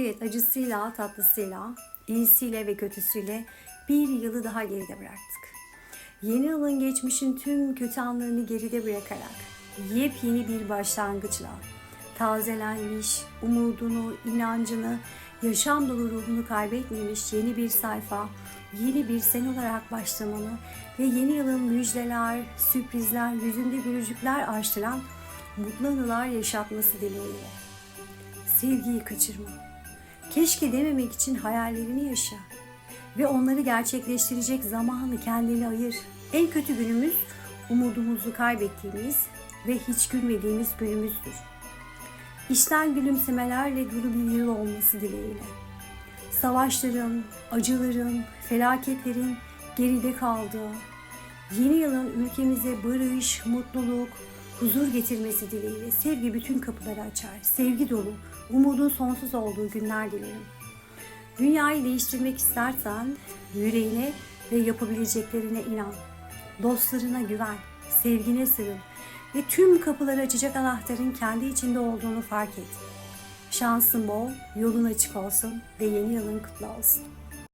Evet acısıyla tatlısıyla, iyisiyle ve kötüsüyle bir yılı daha geride bıraktık. Yeni yılın geçmişin tüm kötü anlarını geride bırakarak yepyeni bir başlangıçla tazelenmiş, umudunu, inancını, yaşam dolu ruhunu kaybetmemiş yeni bir sayfa, yeni bir sen olarak başlamanı ve yeni yılın müjdeler, sürprizler, yüzünde gülücükler açtıran mutlu anılar yaşatması dileğiyle. Sevgiyi kaçırma. Keşke dememek için hayallerini yaşa. Ve onları gerçekleştirecek zamanı kendine ayır. En kötü günümüz umudumuzu kaybettiğimiz ve hiç gülmediğimiz günümüzdür. İşten gülümsemelerle dolu bir yıl olması dileğiyle. Savaşların, acıların, felaketlerin geride kaldığı, yeni yılın ülkemize barış, mutluluk, huzur getirmesi dileğiyle sevgi bütün kapıları açar. Sevgi dolu, umudun sonsuz olduğu günler dilerim. Dünyayı değiştirmek istersen yüreğine ve yapabileceklerine inan. Dostlarına güven, sevgine sığın ve tüm kapıları açacak anahtarın kendi içinde olduğunu fark et. Şansın bol, yolun açık olsun ve yeni yılın kutlu olsun.